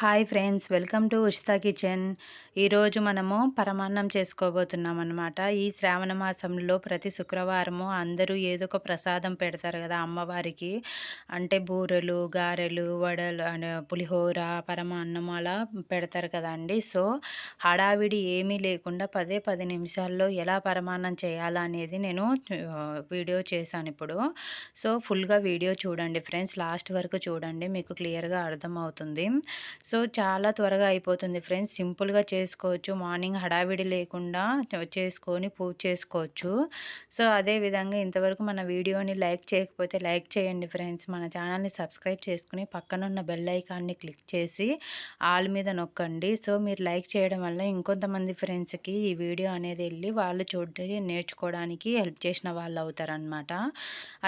Hi friends welcome to Ushita kitchen. ఈరోజు మనము పరమాన్నం చేసుకోబోతున్నాం అనమాట ఈ శ్రావణ మాసంలో ప్రతి శుక్రవారము అందరూ ఏదో ఒక ప్రసాదం పెడతారు కదా అమ్మవారికి. అంటే బూరెలు గారెలు వడలు పులిహోర పరమాన్నం అలా పెడతారు కదండి సో హడావిడి ఏమీ లేకుండా పదే పది నిమిషాల్లో ఎలా పరమాన్నం చేయాలా అనేది నేను వీడియో చేశాను ఇప్పుడు. సో ఫుల్గా వీడియో చూడండి ఫ్రెండ్స్ లాస్ట్ వరకు చూడండి మీకు క్లియర్గా అర్థమవుతుంది. సో చాలా త్వరగా అయిపోతుంది ఫ్రెండ్స్. సింపుల్గా చేసుకోవచ్చు. మార్నింగ్ హడావిడి లేకుండా చేసుకొని పూజ చేసుకోవచ్చు. సో అదే విధంగా ఇంతవరకు మన వీడియోని లైక్ చేయకపోతే లైక్ చేయండి ఫ్రెండ్స్. మన ఛానల్ని సబ్స్క్రైబ్ చేసుకుని పక్కనున్న బెల్ ఐకాన్ని క్లిక్ చేసి ఆల్ మీద నొక్కండి. సో మీరు లైక్ చేయడం వల్ల ఇంకొంతమంది ఫ్రెండ్స్కి ఈ వీడియో అనేది వెళ్ళి వాళ్ళు చూడండి నేర్చుకోవడానికి హెల్ప్ చేసిన వాళ్ళు అవుతారనమాట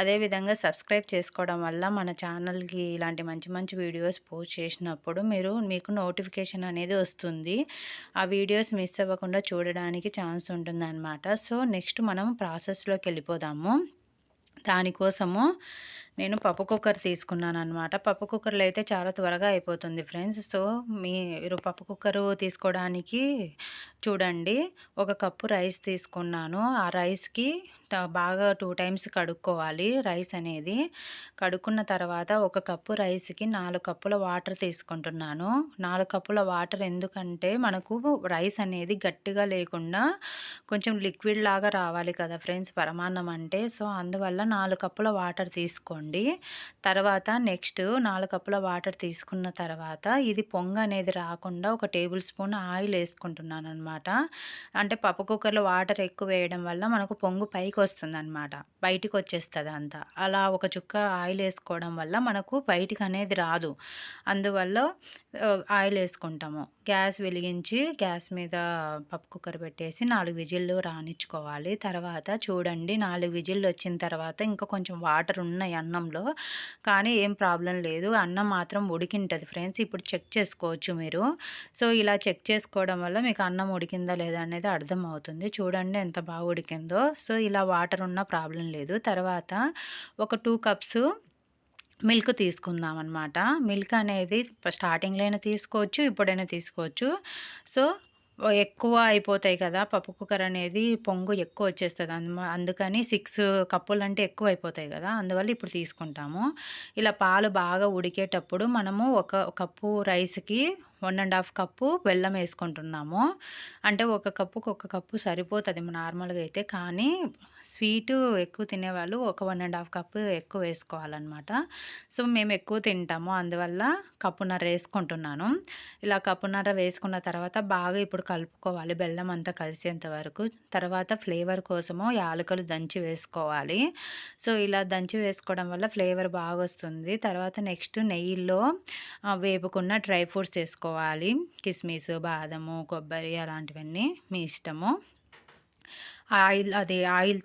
అదేవిధంగా సబ్స్క్రైబ్ చేసుకోవడం వల్ల మన ఛానల్కి ఇలాంటి మంచి మంచి వీడియోస్ పోస్ట్ చేసినప్పుడు మీరు మీకు నోటిఫికేషన్ అనేది వస్తుంది. ఆ వీడియోస్ మిస్ అవ్వకుండా చూడడానికి ఛాన్స్ ఉంటుందన్నమాట. సో నెక్స్ట్ మనం ప్రాసెస్లోకి వెళ్ళిపోదాము. దానికోసము నేను పప్పు కుక్కర్ తీసుకున్నాను అనమాట పప్పు కుక్కర్లో అయితే చాలా త్వరగా అయిపోతుంది ఫ్రెండ్స్. సో మీరు పప్పు కుక్కరు తీసుకోవడానికి చూడండి. ఒక కప్పు రైస్ తీసుకున్నాను. ఆ రైస్కి బాగా టూ టైమ్స్ కడుక్కోవాలి రైస్ అనేది. కడుక్కున్న తర్వాత ఒక కప్పు రైస్కి నాలుగు కప్పుల వాటర్ తీసుకుంటున్నాను. నాలుగు కప్పుల వాటర్ ఎందుకంటే మనకు రైస్ అనేది గట్టిగా లేకుండా కొంచెం లిక్విడ్ లాగా రావాలి కదా ఫ్రెండ్స్ పరమాన్నం అంటే. సో అందువల్ల నాలుగు కప్పుల వాటర్ తీసుకోండి. తీసుకోండి తర్వాత నెక్స్ట్ నాలుగు కప్పుల వాటర్ తీసుకున్న తర్వాత ఇది పొంగ అనేది రాకుండా ఒక టేబుల్ స్పూన్ ఆయిల్ వేసుకుంటున్నాను అనమాట అంటే పప్పు కుక్కర్లో వాటర్ ఎక్కువ వేయడం వల్ల మనకు పొంగు పైకి వస్తుంది అనమాట బయటికి వచ్చేస్తుంది అంతా అలా ఒక చుక్క ఆయిల్ వేసుకోవడం వల్ల మనకు బయటికి అనేది రాదు. అందువల్ల ఆయిల్ వేసుకుంటాము గ్యాస్ వెలిగించి గ్యాస్ మీద పప్పు కుక్కర్ పెట్టేసి నాలుగు విజిల్లు రానిచ్చుకోవాలి. తర్వాత చూడండి నాలుగు విజిల్లు వచ్చిన తర్వాత ఇంకా కొంచెం వాటర్ ఉన్నాయి అన్నంలో. కానీ ఏం ప్రాబ్లం లేదు. అన్నం మాత్రం ఉడికింటుంది ఫ్రెండ్స్. ఇప్పుడు చెక్ చేసుకోవచ్చు మీరు. సో ఇలా చెక్ చేసుకోవడం వల్ల మీకు అన్నం ఉడికిందా లేదా అనేది అర్థమవుతుంది. చూడండి ఎంత బాగా ఉడికిందో. సో ఇలా వాటర్ ఉన్న ప్రాబ్లం లేదు. తర్వాత ఒక టూ కప్స్ మిల్క్ తీసుకుందాం అనమాట మిల్క్ అనేది స్టార్టింగ్లో అయినా తీసుకోవచ్చు ఇప్పుడైనా తీసుకోవచ్చు. సో ఎక్కువ అయిపోతాయి కదా పప్పు కుక్కర్ అనేది పొంగు ఎక్కువ వచ్చేస్తుంది. అందు అందుకని సిక్స్ కప్పులు అంటే ఎక్కువ అయిపోతాయి కదా అందువల్ల ఇప్పుడు తీసుకుంటాము. ఇలా పాలు బాగా ఉడికేటప్పుడు మనము ఒక కప్పు రైస్కి వన్ అండ్ హాఫ్ కప్పు బెల్లం వేసుకుంటున్నాము. అంటే ఒక కప్పుకు ఒక కప్పు సరిపోతుంది నార్మల్గా అయితే. కానీ స్వీటు ఎక్కువ తినేవాళ్ళు ఒక వన్ అండ్ హాఫ్ కప్పు ఎక్కువ వేసుకోవాలన్నమాట. సో మేము ఎక్కువ తింటాము. అందువల్ల కప్పున్నర వేసుకుంటున్నాను. ఇలా కప్పున్నర వేసుకున్న తర్వాత బాగా ఇప్పుడు కలుపుకోవాలి. బెల్లం అంతా కలిసేంత వరకు. తర్వాత ఫ్లేవర్ కోసము యాలకులు దంచి వేసుకోవాలి. సో ఇలా దంచి వేసుకోవడం వల్ల ఫ్లేవర్ బాగా వస్తుంది తర్వాత నెక్స్ట్ నెయ్యిలో వేపుకున్న డ్రై ఫ్రూట్స్ వేసుకోవాలి. వేసుకోవాలి. కిస్మిస్ బాదము కొబ్బరి అలాంటివన్నీ మీ ఇష్టము. ఆయిల్ అది ఆయిల్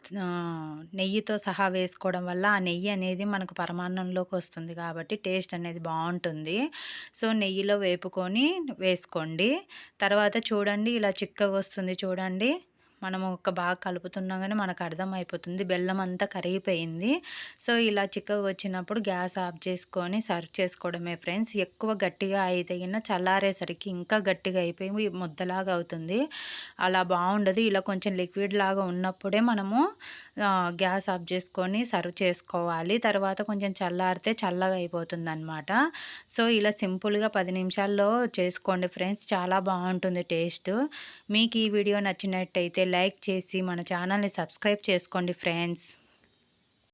నెయ్యితో సహా వేసుకోవడం వల్ల ఆ నెయ్యి అనేది మనకు పరమాన్నంలోకి వస్తుంది కాబట్టి టేస్ట్ అనేది బాగుంటుంది. సో నెయ్యిలో వేపుకొని వేసుకోండి. తర్వాత చూడండి ఇలా చిక్కగా వస్తుంది చూడండి. మనము ఒక బాగా కలుపుతున్నాగానే మనకు అర్థమైపోతుంది బెల్లం అంతా కరిగిపోయింది. సో ఇలా చిక్కగా వచ్చినప్పుడు గ్యాస్ ఆఫ్ చేసుకొని సర్వ్ చేసుకోవడమే ఫ్రెండ్స్. ఎక్కువ గట్టిగా అయితే చల్లారేసరికి ఇంకా గట్టిగా అయిపోయి ముద్దలాగా అవుతుంది. అలా బాగుండదు. ఇలా కొంచెం లిక్విడ్ లాగా ఉన్నప్పుడే మనము గ్యాస్ ఆఫ్ చేసుకొని సర్వ్ చేసుకోవాలి. తర్వాత కొంచెం చల్లారితే చల్లగా అయిపోతుంది అనమాట సో ఇలా సింపుల్గా పది నిమిషాల్లో చేసుకోండి ఫ్రెండ్స్. చాలా బాగుంటుంది టేస్ట్. మీకు ఈ వీడియో నచ్చినట్టయితే లైక్ చేసి మన ఛానల్ని సబ్స్క్రైబ్ చేసుకోండి ఫ్రెండ్స్.